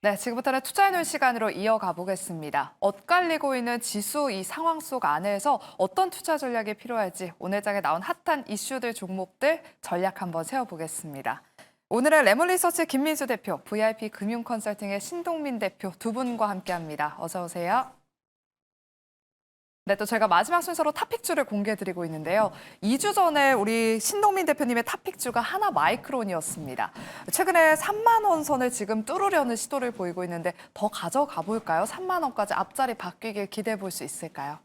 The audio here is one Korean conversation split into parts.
네, 지금부터는 투자해놓은 시간으로 이어가 보겠습니다. 엇갈리고 있는 지수 이 상황 속 안에서 어떤 투자 전략이 필요할지 오늘 장에 나온 핫한 이슈들 종목들 전략 한번 세워보겠습니다. 오늘은 레몬리서치 김민수 대표, VIP 금융 컨설팅의 신동민 대표 두 분과 함께합니다. 어서 오세요. 네, 또 저희가 마지막 순서로 탑픽주를 공개해드리고 있는데요. 2주 전에 우리 신동민 대표님의 탑픽주가 하나 마이크론이었습니다. 최근에 3만 원 선을 지금 뚫으려는 시도를 보이고 있는데 더 가져가 볼까요? 3만 원까지 앞자리 바뀌길 기대해 볼 수 있을까요?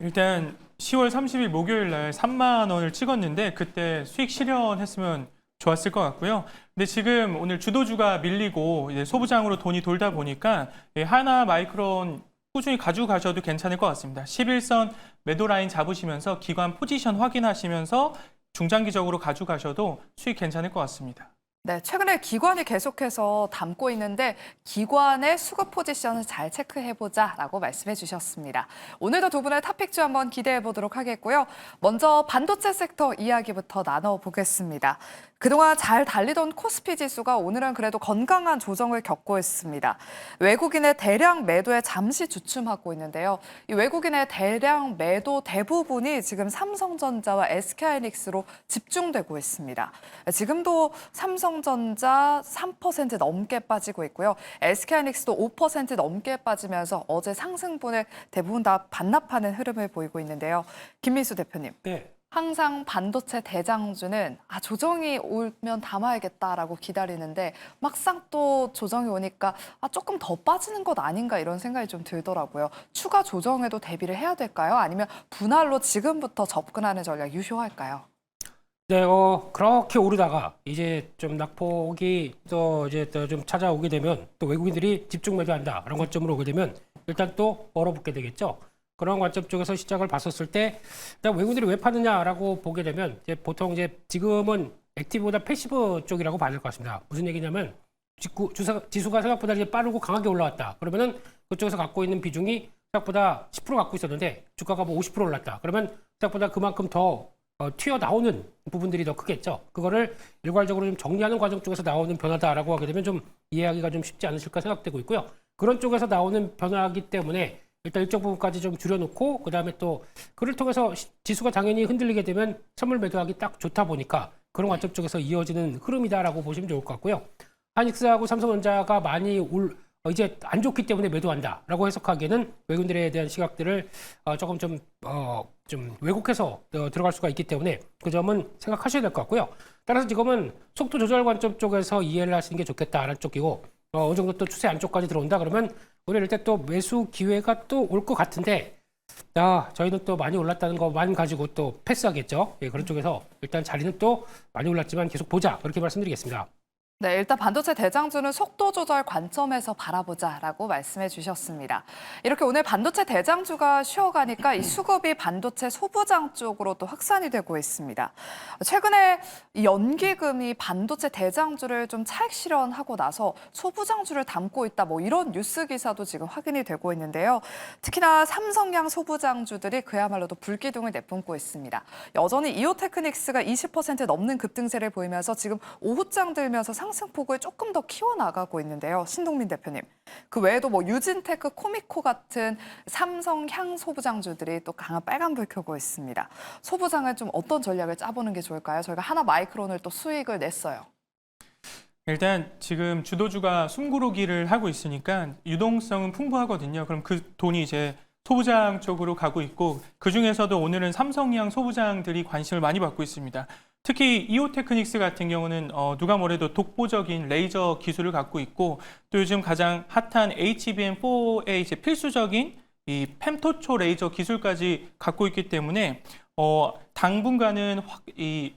일단 10월 30일 목요일 날 3만 원을 찍었는데 그때 수익 실현했으면 좋았을 것 같고요. 근데 지금 오늘 주도주가 밀리고 소부장으로 돈이 돌다 보니까 이 하나 마이크론 꾸준히 가지고 가셔도 괜찮을 것 같습니다. 11선 매도 라인 잡으시면서 기관 포지션 확인하시면서 중장기적으로 가지고 가셔도 수익 괜찮을 것 같습니다. 네, 최근에 기관이 계속해서 담고 있는데 기관의 수급 포지션을 잘 체크해보자라고 말씀해 주셨습니다. 오늘도 두 분의 탑픽주 한번 기대해 보도록 하겠고요. 먼저 반도체 섹터 이야기부터 나눠보겠습니다. 그동안 잘 달리던 코스피 지수가 오늘은 그래도 건강한 조정을 겪고 있습니다. 외국인의 대량 매도에 잠시 주춤하고 있는데요. 이 외국인의 대량 매도 대부분이 지금 삼성전자와 SK하이닉스로 집중되고 있습니다. 지금도 삼성전자 3% 넘게 빠지고 있고요. SK하이닉스도 5% 넘게 빠지면서 어제 상승분을 대부분 다 반납하는 흐름을 보이고 있는데요. 김민수 대표님. 네. 항상 반도체 대장주는 아 조정이 오면 담아야겠다라고 기다리는데 막상 또 조정이 오니까 아 조금 더 빠지는 것 아닌가 이런 생각이 좀 들더라고요. 추가 조정에도 대비를 해야 될까요? 아니면 분할로 지금부터 접근하는 전략 유효할까요? 네, 어, 그렇게 오르다가 이제 좀 낙폭이 또 이제 또 좀 찾아오게 되면 또 외국인들이 집중 매도한다. 그런 관점으로 오게 되면 일단 또 얼어붙게 되겠죠. 그런 관점 쪽에서 시작을 봤었을 때 일단 외국인들이 왜 파느냐라고 보게 되면 이제 보통 이제 지금은 액티브보다 패시브 쪽이라고 봐야 될 것 같습니다. 무슨 얘기냐면 지구, 지수가 생각보다 이제 빠르고 강하게 올라왔다. 그러면은 그쪽에서 갖고 있는 비중이 생각보다 10% 갖고 있었는데 주가가 뭐 50% 올랐다. 그러면 생각보다 그만큼 더 어, 튀어나오는 부분들이 더 크겠죠. 그거를 일괄적으로 좀 정리하는 과정 쪽에서 나오는 변화다라고 하게 되면 좀 이해하기가 좀 쉽지 않으실까 생각되고 있고요. 그런 쪽에서 나오는 변화이기 때문에 일단 일정 부분까지 좀 줄여놓고 그다음에 또 그를 통해서 시- 지수가 당연히 흔들리게 되면 선물 매도하기 딱 좋다 보니까 그런 관점 쪽에서 이어지는 흐름이다라고 보시면 좋을 것 같고요. 하닉스하고 삼성전자가 많이 올 어, 이제 안 좋기 때문에 매도한다라고 해석하기에는 외국인들에 대한 시각들을 어, 조금 좀, 어, 좀 왜곡해서 어, 들어갈 수가 있기 때문에 그 점은 생각하셔야 될 것 같고요. 따라서 지금은 속도 조절 관점 쪽에서 이해를 하시는 게 좋겠다라는 쪽이고 어, 어느 정도 또 추세 안쪽까지 들어온다 그러면 오늘 일단 또 매수 기회가 또 올 것 같은데 아, 저희는 또 많이 올랐다는 것만 가지고 또 패스하겠죠. 예, 그런 쪽에서 일단 자리는 또 많이 올랐지만 계속 보자 그렇게 말씀드리겠습니다. 네, 일단 반도체 대장주는 속도 조절 관점에서 바라보자라고 말씀해 주셨습니다. 이렇게 오늘 반도체 대장주가 쉬어가니까 이 수급이 반도체 소부장 쪽으로 또 확산이 되고 있습니다. 최근에 이 연기금이 반도체 대장주를 좀 차익 실현하고 나서 소부장주를 담고 있다 뭐 이런 뉴스 기사도 지금 확인이 되고 있는데요. 특히나 삼성양 소부장주들이 그야말로도 불기둥을 내뿜고 있습니다. 여전히 이오테크닉스가 20% 넘는 급등세를 보이면서 지금 오후장 들면서 상승폭을 조금 더 키워나가고 있는데요. 신동민 대표님. 그 외에도 뭐 유진테크, 코미코 같은 삼성향 소부장주들이 또 강한 빨간불 켜고 있습니다. 소부장은 좀 어떤 전략을 짜보는 게 좋을까요? 저희가 하나 마이크론을 또 수익을 냈어요. 일단 지금 주도주가 숨고르기를 하고 있으니까 유동성은 풍부하거든요. 그럼 그 돈이 이제 소부장 쪽으로 가고 있고 그 중에서도 오늘은 삼성양 소부장들이 관심을 많이 받고 있습니다. 특히 이오테크닉스 같은 경우는 어, 누가 뭐래도 독보적인 레이저 기술을 갖고 있고 또 요즘 가장 핫한 HBM4의 이제 필수적인 이 펜토초 레이저 기술까지 갖고 있기 때문에 어, 당분간은 확, 이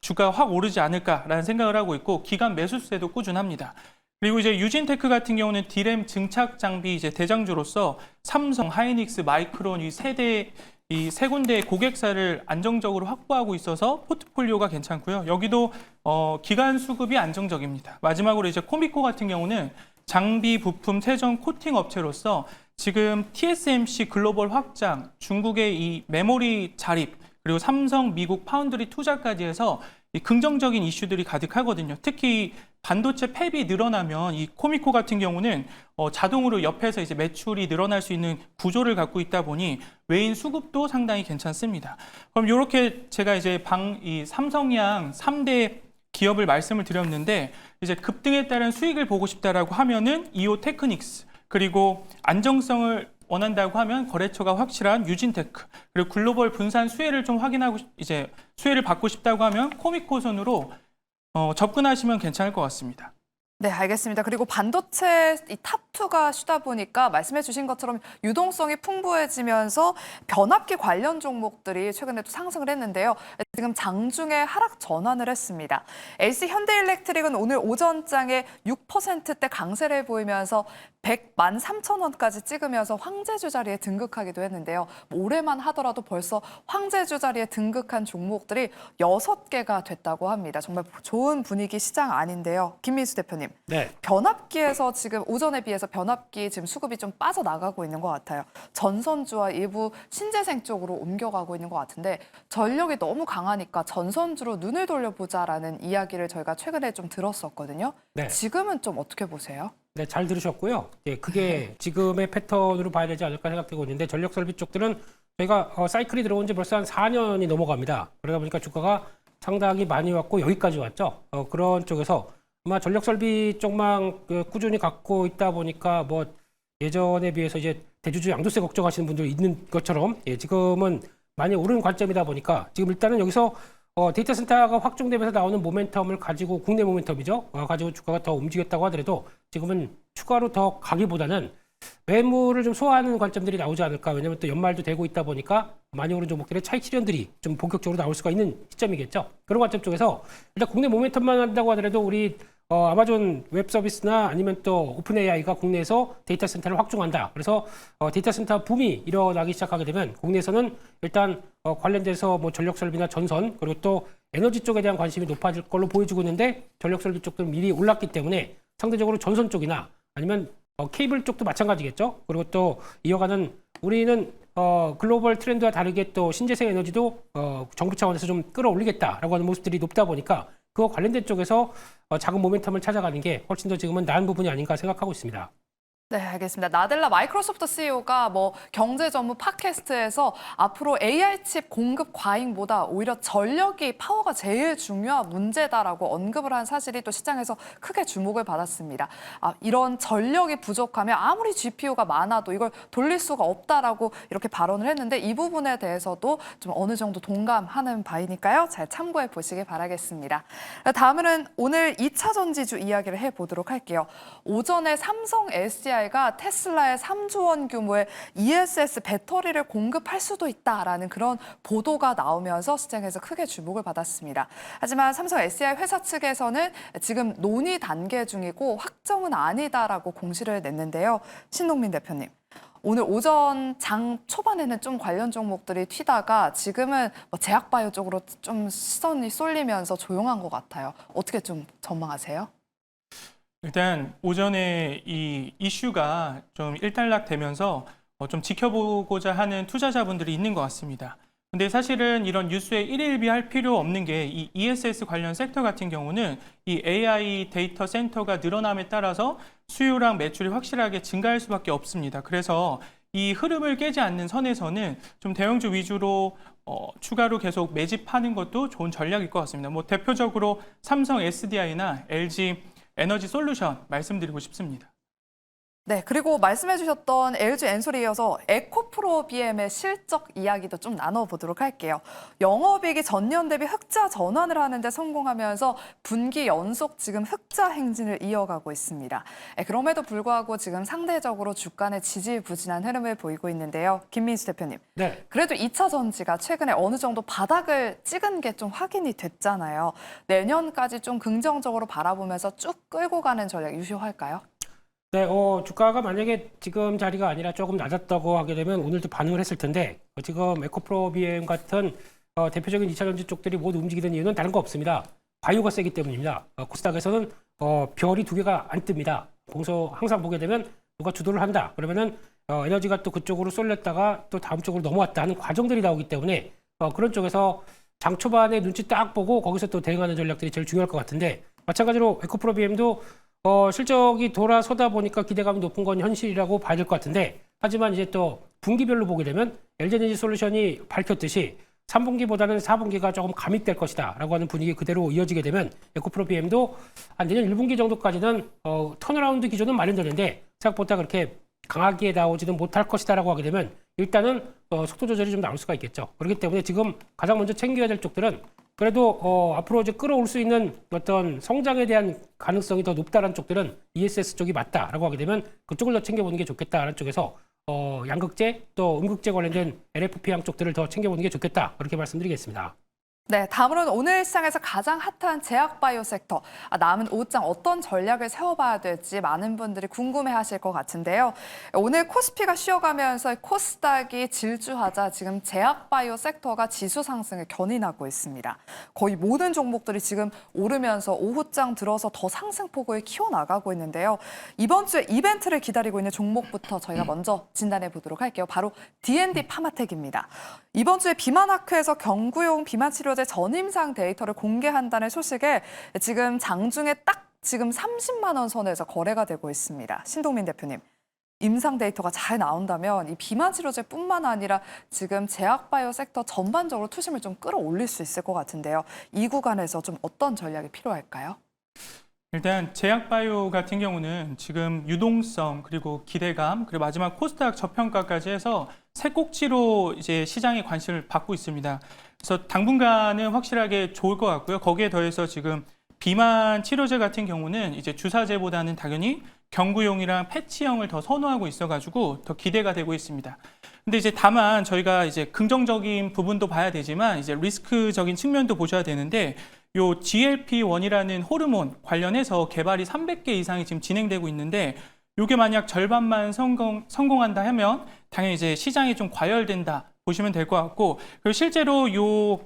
주가가 확 오르지 않을까라는 생각을 하고 있고 기간 매수세도 꾸준합니다. 그리고 이제 유진테크 같은 경우는 디램 증착 장비 이제 대장주로서 삼성, 하이닉스, 마이크론 이 세대 이 세 군데의 고객사를 안정적으로 확보하고 있어서 포트폴리오가 괜찮고요. 여기도 어, 기간 수급이 안정적입니다. 마지막으로 이제 코미코 같은 경우는 장비 부품 세정 코팅 업체로서 지금 TSMC 글로벌 확장, 중국의 이 메모리 자립 그리고 삼성, 미국 파운드리 투자까지 해서 이 긍정적인 이슈들이 가득하거든요. 특히 반도체 팹이 늘어나면 이 코미코 같은 경우는 어, 자동으로 옆에서 이제 매출이 늘어날 수 있는 구조를 갖고 있다 보니 외인 수급도 상당히 괜찮습니다. 그럼 이렇게 제가 이제 방 이 삼성양 3대 기업을 말씀을 드렸는데 이제 급등에 따른 수익을 보고 싶다라고 하면은 이오 테크닉스 그리고 안정성을 원한다고 하면 거래처가 확실한 유진테크 그리고 글로벌 분산 수혜를 좀 확인하고 싶- 이제 수혜를 받고 싶다고 하면 코미코 선으로 어, 접근하시면 괜찮을 것 같습니다. 네, 알겠습니다. 그리고 반도체 이 탑2가 쉬다 보니까 말씀해 주신 것처럼 유동성이 풍부해지면서 변압기 관련 종목들이 최근에 또 상승을 했는데요. 지금 장중에 하락 전환을 했습니다. LC 현대일렉트릭은 오늘 오전장에 6%대 강세를 보이면서 100만 3천 원까지 찍으면서 황제주 자리에 등극하기도 했는데요. 뭐 올해만 하더라도 벌써 황제주 자리에 등극한 종목들이 6개가 됐다고 합니다. 정말 좋은 분위기 시장 아닌데요. 김민수 대표님. 네. 변압기에서 지금 오전에 비해서 변압기 지금 수급이 좀 빠져나가고 있는 것 같아요. 전선주와 일부 신재생 쪽으로 옮겨가고 있는 것 같은데 전력이 너무 강 하니까 전선주로 눈을 돌려보자라는 이야기를 저희가 최근에 좀 들었었거든요. 네. 지금은 좀 어떻게 보세요? 네, 잘 들으셨고요. 예, 그게 지금의 패턴으로 봐야 되지 않을까 생각되고 있는데 전력 설비 쪽들은 저희가 어, 사이클이 들어온 지 벌써 한 4년이 넘어갑니다. 그러다 보니까 주가가 상당히 많이 왔고 여기까지 왔죠. 어, 그런 쪽에서 아마 전력 설비 쪽만 그 꾸준히 갖고 있다 보니까 뭐 예전에 비해서 이제 대주주 양도세 걱정하시는 분들 있는 것처럼 예, 지금은 많이 오른 관점이다 보니까 지금 일단은 여기서 어, 데이터 센터가 확정되면서 나오는 모멘텀을 가지고 국내 모멘텀이죠. 어, 가지고 주가가 더 움직였다고 하더라도 지금은 추가로 더 가기보다는 매물을 좀 소화하는 관점들이 나오지 않을까. 왜냐하면 또 연말도 되고 있다 보니까 많이 오른 종목들의 차익 실현들이 좀 본격적으로 나올 수가 있는 시점이겠죠. 그런 관점 쪽에서 일단 국내 모멘텀만 한다고 하더라도 우리 어, 아마존 웹 서비스나 아니면 또 오픈 AI가 국내에서 데이터 센터를 확충한다. 그래서 어, 데이터 센터 붐이 일어나기 시작하게 되면 국내에서는 일단 어, 관련돼서 뭐 전력 설비나 전선 그리고 또 에너지 쪽에 대한 관심이 높아질 걸로 보여지고 있는데 전력 설비 쪽들은 미리 올랐기 때문에 상대적으로 전선 쪽이나 아니면 어, 케이블 쪽도 마찬가지겠죠. 그리고 또 이어가는 우리는 어, 글로벌 트렌드와 다르게 또 신재생 에너지도 어, 정부 차원에서 좀 끌어올리겠다라고 하는 모습들이 높다 보니까 그와 관련된 쪽에서 어, 작은 모멘텀을 찾아가는 게 훨씬 더 지금은 나은 부분이 아닌가 생각하고 있습니다. 네, 알겠습니다. 나델라 마이크로소프트 CEO가 뭐 경제 전문 팟캐스트에서 앞으로 AI 칩 공급 과잉보다 오히려 전력이 파워가 제일 중요한 문제다라고 언급을 한 사실이 또 시장에서 크게 주목을 받았습니다. 아, 이런 전력이 부족하면 아무리 GPU가 많아도 이걸 돌릴 수가 없다라고 이렇게 발언을 했는데 이 부분에 대해서도 좀 어느 정도 동감하는 바이니까요. 잘 참고해 보시길 바라겠습니다. 다음은 오늘 2차 전지주 이야기를 해 보도록 할게요. 오전에 삼성 SDI 가 테슬라에 3조 원 규모의 ESS 배터리를 공급할 수도 있다라는 그런 보도가 나오면서 시장에서 크게 주목을 받았습니다. 하지만 삼성 SDI 회사 측에서는 지금 논의 단계 중이고 확정은 아니다라고 공시를 냈는데요. 신동민 대표님. 오늘 오전 장 초반에는 좀 관련 종목들이 튀다가 지금은 뭐 제약바이오 쪽으로 좀 시선이 쏠리면서 조용한 것 같아요. 어떻게 좀 전망하세요? 일단 오전에 이 이슈가 좀 일단락되면서 어, 좀 지켜보고자 하는 투자자분들이 있는 것 같습니다. 근데 사실은 이런 뉴스에 일일비할 필요 없는 게 이 ESS 관련 섹터 같은 경우는 이 AI 데이터 센터가 늘어남에 따라서 수요랑 매출이 확실하게 증가할 수밖에 없습니다. 그래서 이 흐름을 깨지 않는 선에서는 좀 대형주 위주로 어, 추가로 계속 매집하는 것도 좋은 전략일 것 같습니다. 뭐 대표적으로 삼성 SDI나 LG 에너지 솔루션 말씀드리고 싶습니다. 네, 그리고 말씀해 주셨던 LG 엔솔에 이어서 에코프로 BM의 실적 이야기도 좀 나눠보도록 할게요. 영업이익이 전년 대비 흑자 전환을 하는데 성공하면서 분기 연속 지금 흑자 행진을 이어가고 있습니다. 네, 그럼에도 불구하고 지금 상대적으로 주가는 지지부진한 흐름을 보이고 있는데요. 김민수 대표님, 네. 그래도 2차 전지가 최근에 어느 정도 바닥을 찍은 게 좀 확인이 됐잖아요. 내년까지 좀 긍정적으로 바라보면서 쭉 끌고 가는 전략 유효할까요? 네, 어, 주가가 만약에 지금 자리가 아니라 조금 낮았다고 하게 되면 오늘도 반응을 했을 텐데 어, 지금 에코프로 BM 같은 어, 대표적인 2차 전지 쪽들이 모두 움직이는 이유는 다른 거 없습니다. 바이오가 세기 때문입니다. 어, 코스닥에서는 어, 별이 두 개가 안 뜹니다. 봉서 항상 보게 되면 누가 주도를 한다. 그러면은 어, 에너지가 또 그쪽으로 쏠렸다가 또 다음 쪽으로 넘어왔다 하는 과정들이 나오기 때문에 어, 그런 쪽에서 장 초반에 눈치 딱 보고 거기서 또 대응하는 전략들이 제일 중요할 것 같은데 마찬가지로 에코프로 BM도 어, 실적이 돌아서다 보니까 기대감이 높은 건 현실이라고 봐야 될 것 같은데 하지만 이제 또 분기별로 보게 되면 LG에너지 솔루션이 밝혔듯이 3분기보다는 4분기가 조금 감입될 것이다 라고 하는 분위기 그대로 이어지게 되면 에코프로 BM도 한 내년 1분기 정도까지는 어, 턴어라운드 기조는 마련되는데 생각보다 그렇게 강하게 나오지는 못할 것이다 라고 하게 되면 일단은 어, 속도 조절이 좀 나올 수가 있겠죠. 그렇기 때문에 지금 가장 먼저 챙겨야 될 쪽들은 그래도 어, 앞으로 이제 끌어올 수 있는 어떤 성장에 대한 가능성이 더 높다는 쪽들은 ESS 쪽이 맞다라고 하게 되면 그쪽을 더 챙겨보는 게 좋겠다라는 쪽에서 어, 양극재 또 음극재 관련된 LFP향 쪽들을 더 챙겨보는 게 좋겠다 그렇게 말씀드리겠습니다. 네, 다음으로는 오늘 시장에서 가장 핫한 제약 바이오 섹터. 아, 남은 오장 어떤 전략을 세워봐야 될지 많은 분들이 궁금해하실 것 같은데요. 오늘 코스피가 쉬어가면서 코스닥이 질주하자 지금 제약 바이오 섹터가 지수 상승을 견인하고 있습니다. 거의 모든 종목들이 지금 오르면서 오후장 들어서 더 상승폭을 키워나가고 있는데요. 이번 주에 이벤트를 기다리고 있는 종목부터 저희가 먼저 진단해 보도록 할게요. 바로 D&D 파마텍입니다. 이번 주에 비만 학회에서 경구용 비만 치료제 전임상 데이터를 공개한다는 소식에 지금 장중에 딱 지금 30만 원 선에서 거래가 되고 있습니다. 신동민 대표님. 임상 데이터가 잘 나온다면 이 비만 치료제뿐만 아니라 지금 제약 바이오 섹터 전반적으로 투심을 좀 끌어올릴 수 있을 것 같은데요. 이 구간에서 좀 어떤 전략이 필요할까요? 일단 제약 바이오 같은 경우는 지금 유동성 그리고 기대감 그리고 마지막 코스닥 저평가까지 해서 세 꼭지로 이제 시장의 관심을 받고 있습니다. 그래서 당분간은 확실하게 좋을 것 같고요. 거기에 더해서 지금 비만 치료제 같은 경우는 이제 주사제보다는 당연히 경구용이랑 패치형을 더 선호하고 있어가지고 더 기대가 되고 있습니다. 근데 이제 다만 저희가 이제 긍정적인 부분도 봐야 되지만 이제 리스크적인 측면도 보셔야 되는데 요 GLP-1이라는 호르몬 관련해서 개발이 300개 이상이 지금 진행되고 있는데 요게 만약 절반만 성공, 성공한다 하면 당연히 이제 시장이 좀 과열된다 보시면 될 것 같고 그리고 실제로 요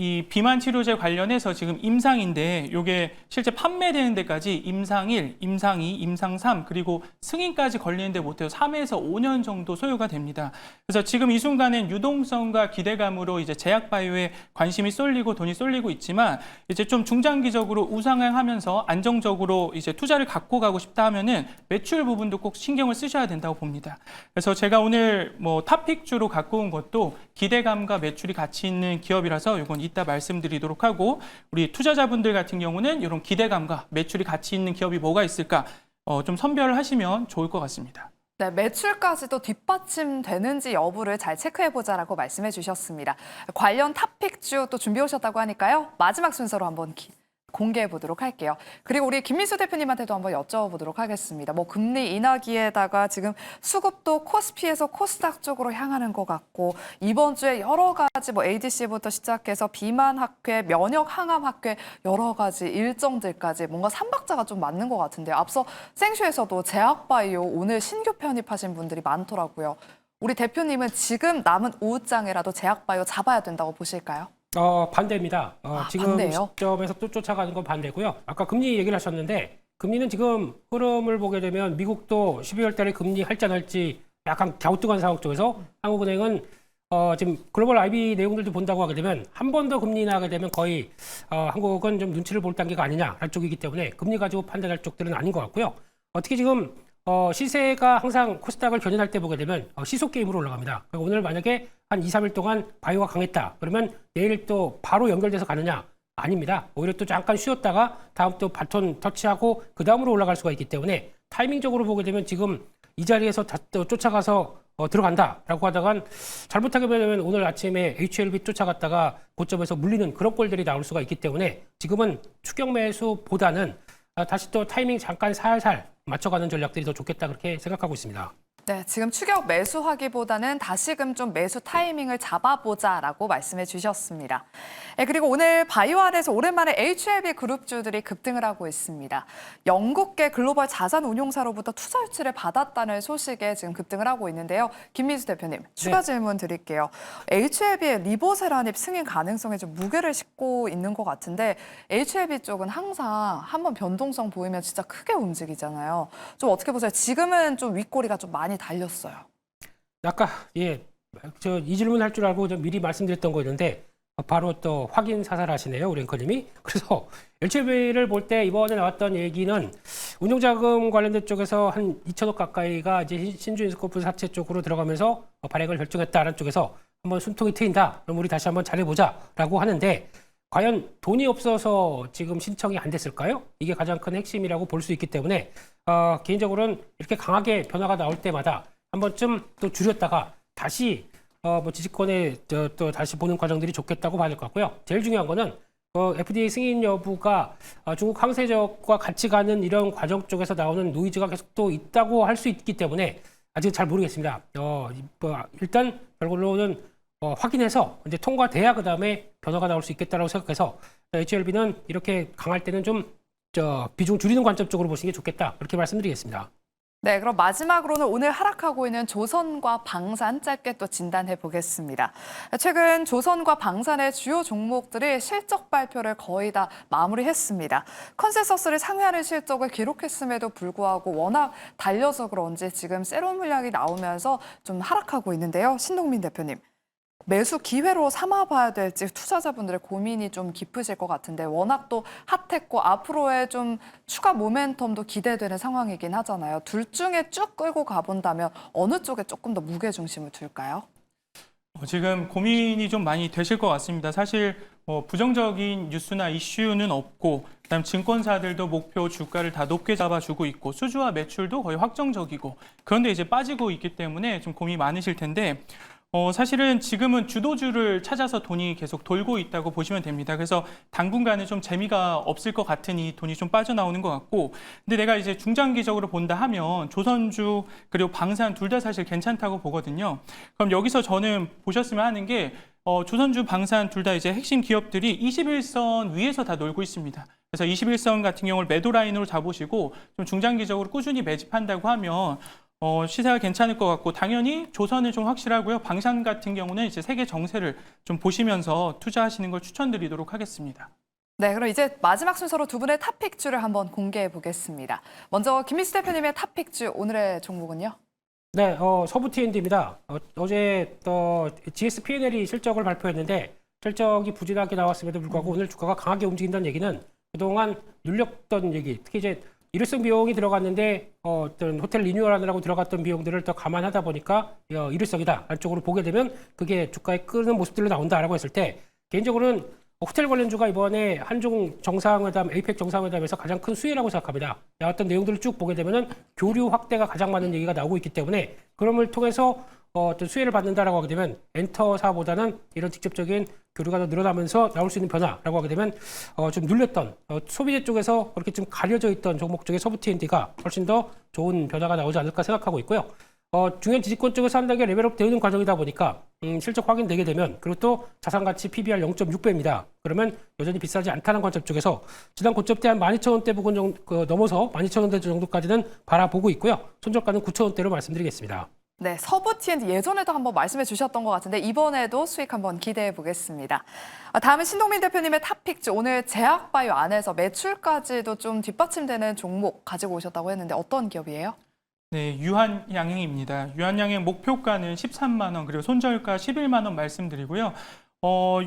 이 비만 치료제 관련해서 지금 임상인데 요게 실제 판매되는 데까지 임상 1, 임상 2, 임상 3 그리고 승인까지 걸리는데 못해도 3에서 5년 정도 소요가 됩니다. 그래서 지금 이 순간엔 유동성과 기대감으로 이제 제약 바이오에 관심이 쏠리고 돈이 쏠리고 있지만 이제 좀 중장기적으로 우상향하면서 안정적으로 이제 투자를 갖고 가고 싶다 하면은 매출 부분도 꼭 신경을 쓰셔야 된다고 봅니다. 그래서 제가 오늘 뭐 탑픽주로 갖고 온 것도 기대감과 매출이 같이 있는 기업이라서 이건 이따 말씀드리도록 하고 우리 투자자분들 같은 경우는 이런 기대감과 매출이 같이 있는 기업이 뭐가 있을까 어, 좀 선별을 하시면 좋을 것 같습니다. 네, 매출까지도 뒷받침되는지 여부를 잘 체크해보자라고 말씀해 주셨습니다. 관련 탑픽주 또 준비해 오셨다고 하니까요. 마지막 순서로 한번 기- 공개해 보도록 할게요. 그리고 우리 김민수 대표님한테도 한번 여쭤보도록 하겠습니다. 뭐 금리 인하기에다가 지금 수급도 코스피에서 코스닥 쪽으로 향하는 것 같고 이번 주에 여러 가지 뭐 ADC부터 시작해서 비만 학회, 면역 항암 학회 여러 가지 일정들까지 뭔가 삼박자가 좀 맞는 것 같은데요. 앞서 생쇼에서도 제약바이오 오늘 신규 편입하신 분들이 많더라고요. 우리 대표님은 지금 남은 오후장이라도 제약바이오 잡아야 된다고 보실까요? 어, 반대입니다. 어, 아, 지금 반대예요? 시점에서 또 쫓아가는 건 반대고요. 아까 금리 얘기를 하셨는데 금리는 지금 흐름을 보게 되면 미국도 12월 달에 금리 할지 안 할지 약간 갸우뚱한 상황 쪽에서 한국은행은 어, 지금 글로벌 IB 내용들도 본다고 하게 되면 한 번 더 금리 인하하게 되면 거의 어, 한국은 좀 눈치를 볼 단계가 아니냐라는 쪽이기 때문에 금리 가지고 판단할 쪽들은 아닌 것 같고요. 어떻게 지금 어, 시세가 항상 코스닥을 견인할 때 보게 되면 어, 시속 게임으로 올라갑니다. 그러니까 오늘 만약에 한 2, 3일 동안 바이오가 강했다. 그러면 내일 또 바로 연결돼서 가느냐? 아닙니다. 오히려 또 잠깐 쉬었다가 다음 또 바톤 터치하고 그 다음으로 올라갈 수가 있기 때문에 타이밍적으로 보게 되면 지금 이 자리에서 다, 또 쫓아가서 어, 들어간다라고 하다간 잘못하게 되면 오늘 아침에 HLB 쫓아갔다가 고점에서 물리는 그런 꼴들이 나올 수가 있기 때문에 지금은 추격 매수보다는 아, 다시 또 타이밍 잠깐 살살 맞춰가는 전략들이 더 좋겠다 그렇게 생각하고 있습니다. 네, 지금 추격 매수하기보다는 다시금 좀 매수 타이밍을 잡아보자라고 말씀해 주셨습니다. 네, 그리고 오늘 바이오안에서 오랜만에 HLB 그룹주들이 급등을 하고 있습니다. 영국계 글로벌 자산 운용사로부터 투자 유치를 받았다는 소식에 지금 급등을 하고 있는데요. 김민수 대표님, 추가 질문 드릴게요. HLB의 리보세라닙 승인 가능성에 좀 무게를 싣고 있는 것 같은데 HLB 쪽은 항상 한번 변동성 보이면 진짜 크게 움직이잖아요. 좀 어떻게 보세요? 지금은 좀 윗꼬리가 좀 많이 달렸어요. 아까 예, 저 이 질문 할 줄 알고 좀 미리 말씀드렸던 거였는데 바로 또 확인 사살하시네요, 우리 앵커님이. 그래서 LCB를 볼 때 이번에 나왔던 얘기는 운용자금 관련된 쪽에서 한 2천억 가까이가 이제 신- 신주인스코프 사채 쪽으로 들어가면서 어, 발행을 결정했다라는 쪽에서 한번 숨통이 트인다. 그럼 우리 다시 한번 잘해보자라고 하는데 과연 돈이 없어서 지금 신청이 안 됐을까요? 이게 가장 큰 핵심이라고 볼 수 있기 때문에 어, 개인적으로는 이렇게 강하게 변화가 나올 때마다 한 번쯤 또 줄였다가 다시 어, 뭐 지지권에 저, 또 다시 보는 과정들이 좋겠다고 봐야 될 것 같고요. 제일 중요한 거는 어, FDA 승인 여부가 어, 중국 항세적과 같이 가는 이런 과정 쪽에서 나오는 노이즈가 계속 또 있다고 할 수 있기 때문에 아직 잘 모르겠습니다. 어, 이- 뭐, 일단 결론은 어, 확인해서 이제 통과돼야 그 다음에 변화가 나올 수 있겠다라고 생각해서 HLB는 이렇게 강할 때는 좀 저, 비중 줄이는 관점 쪽으로 보시는 게 좋겠다 그렇게 말씀드리겠습니다. 네, 그럼 마지막으로는 오늘 하락하고 있는 조선과 방산 짧게 또 진단해 보겠습니다. 최근 조선과 방산의 주요 종목들이 실적 발표를 거의 다 마무리했습니다. 컨센서스를 상회하는 실적을 기록했음에도 불구하고 워낙 달려서 그런지 지금 세로 물량이 나오면서 좀 하락하고 있는데요. 신동민 대표님. 매수 기회로 삼아봐야 될지 투자자분들의 고민이 좀 깊으실 것 같은데 워낙 또 핫했고 앞으로의 좀 추가 모멘텀도 기대되는 상황이긴 하잖아요. 둘 중에 쭉 끌고 가본다면 어느 쪽에 조금 더 무게 중심을 둘까요? 어, 지금 고민이 좀 많이 되실 것 같습니다. 사실 뭐 부정적인 뉴스나 이슈는 없고 그다음 증권사들도 목표 주가를 다 높게 잡아주고 있고 수주와 매출도 거의 확정적이고 그런데 이제 빠지고 있기 때문에 좀 고민이 많으실 텐데 어, 사실은 지금은 주도주를 찾아서 돈이 계속 돌고 있다고 보시면 됩니다. 그래서 당분간은 좀 재미가 없을 것 같으니 돈이 좀 빠져나오는 것 같고 근데 내가 이제 중장기적으로 본다 하면 조선주 그리고 방산 둘 다 사실 괜찮다고 보거든요. 그럼 여기서 저는 보셨으면 하는 게 어, 조선주, 방산 둘 다 이제 핵심 기업들이 21선 위에서 다 놀고 있습니다. 그래서 21선 같은 경우를 매도 라인으로 잡으시고 좀 중장기적으로 꾸준히 매집한다고 하면 어, 시세가 괜찮을 것 같고 당연히 조선은 좀 확실하고요. 방산 같은 경우는 이제 세계 정세를 좀 보시면서 투자하시는 걸 추천드리도록 하겠습니다. 네, 그럼 이제 마지막 순서로 두 분의 탑픽주를 한번 공개해 보겠습니다. 먼저 김민수 대표님의 탑픽주 오늘의 종목은요? 네, 어, 서부 T&D입니다. 어, 제또 GS P&L이 실적을 발표했는데 실적이 부진하게 나왔음에도 불구하고 오늘 주가가 강하게 움직인다는 얘기는 그동안 눌렸던 얘기, 특히 이제 일회성 비용이 들어갔는데 어, 어떤 호텔 리뉴얼하느라고 들어갔던 비용들을 더 감안하다 보니까 어, 일회성이다 안쪽으로 보게 되면 그게 주가에 끄는 모습들로 나온다라고 했을 때 개인적으로는 호텔 관련주가 이번에 한중 정상회담, 에이펙 정상회담에서 가장 큰 수혜라고 생각합니다. 나왔던 내용들을 쭉 보게 되면은 교류 확대가 가장 많은 얘기가 나오고 있기 때문에 그럼을 통해서 어, 어떤 수혜를 받는다라고 하게 되면 엔터사보다는 이런 직접적인 교류가 더 늘어나면서 나올 수 있는 변화라고 하게 되면 어, 좀 눌렸던 어, 소비재 쪽에서 그렇게 좀 가려져 있던 종목 쪽의 T&D가 훨씬 더 좋은 변화가 나오지 않을까 생각하고 있고요. 어, 중요한 지지권 쪽에서 한 단계 레벨업 되는 과정이다 보니까 음, 실적 확인되게 되면 그리고 또 자산가치 PBR 0.6배입니다. 그러면 여전히 비싸지 않다는 관점 쪽에서 지난 고점 때 한 12,000원대 부근 정도 그, 넘어서 12,000원대 정도까지는 바라보고 있고요. 손절가는 9,000원대로 말씀드리겠습니다. 네, 서부 T&D 예전에도 한번 말씀해 주셨던 것 같은데 이번에도 수익 한번 기대해 보겠습니다. 아, 다음은 신동민 대표님의 탑픽주 오늘 제약바이오 안에서 매출까지도 좀 뒷받침되는 종목 가지고 오셨다고 했는데 어떤 기업이에요? 네, 유한양행입니다. 유한양행 목표가는 13만 원 그리고 손절가 11만 원 말씀드리고요. 어,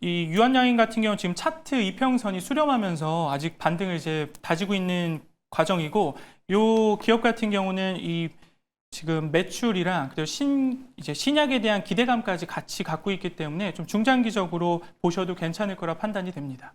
이 유한양행 같은 경우 지금 차트 이평선이 수렴하면서 아직 반등을 이제 다지고 있는 과정이고 요 기업 같은 경우는 이 지금 매출이랑 그리고 신 이제 신약에 대한 기대감까지 같이 갖고 있기 때문에 좀 중장기적으로 보셔도 괜찮을 거라 판단이 됩니다.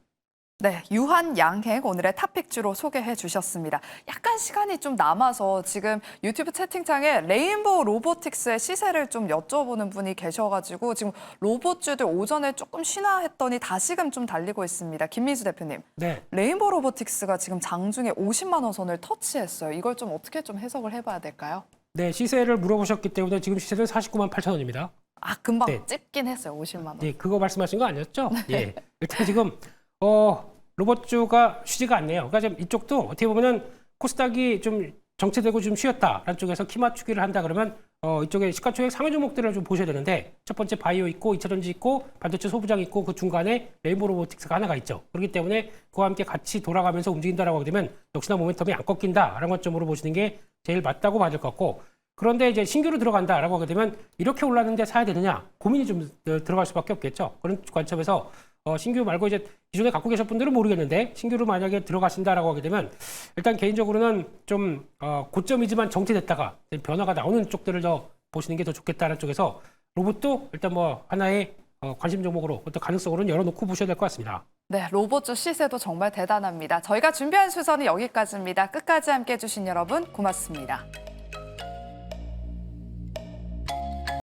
네, 유한 양행 오늘의 탑픽주로 소개해 주셨습니다. 약간 시간이 좀 남아서 지금 유튜브 채팅창에 레인보우 로보틱스의 시세를 좀 여쭤보는 분이 계셔가지고 지금 로봇주들 오전에 조금 쉬나 했더니 다시금 좀 달리고 있습니다. 김민수 대표님, 네. 레인보우 로보틱스가 지금 장중에 50만 원 선을 터치했어요. 이걸 좀 어떻게 좀 해석을 해봐야 될까요? 네, 시세를 물어보셨기 때문에 지금 시세는 49만 8천 원입니다. 아, 금방 네. 찍긴 했어요. 50만 원. 예, 그거 말씀하신 거 아니었죠? 예. 일단 지금 어 로봇주가 쉬지가 않네요. 그러니까 지금 이쪽도 어떻게 보면은 코스닥이 좀 정체되고 좀 쉬었다라는 쪽에서 키 맞추기를 한다 그러면 어 이쪽에 시가총액 상위 종목들을 좀 보셔야 되는데 첫 번째 바이오 있고 2차전지 있고 반도체 소부장 있고 그 중간에 레인보 로보틱스가 하나가 있죠. 그렇기 때문에 그와 함께 같이 돌아가면서 움직인다라고 하게 되면 역시나 모멘텀이 안 꺾인다라는 관점으로 보시는 게 제일 맞다고 봐야 될 것 같고 그런데 이제 신규로 들어간다라고 하게 되면 이렇게 올랐는데 사야 되느냐 고민이 좀 어, 들어갈 수밖에 없겠죠. 그런 관점에서 어, 신규 말고 이제 기존에 갖고 계신 분들은 모르겠는데 신규로 만약에 들어가신다라고 하게 되면 일단 개인적으로는 좀 어, 고점이지만 정체됐다가 변화가 나오는 쪽들을 더 보시는 게 더 좋겠다는 쪽에서 로봇도 일단 뭐 하나의 어, 관심 종목으로 어떤 가능성으로는 열어놓고 보셔야 될 것 같습니다. 네, 로봇주 시세도 정말 대단합니다. 저희가 준비한 순서는 여기까지입니다. 끝까지 함께 해 주신 여러분 고맙습니다.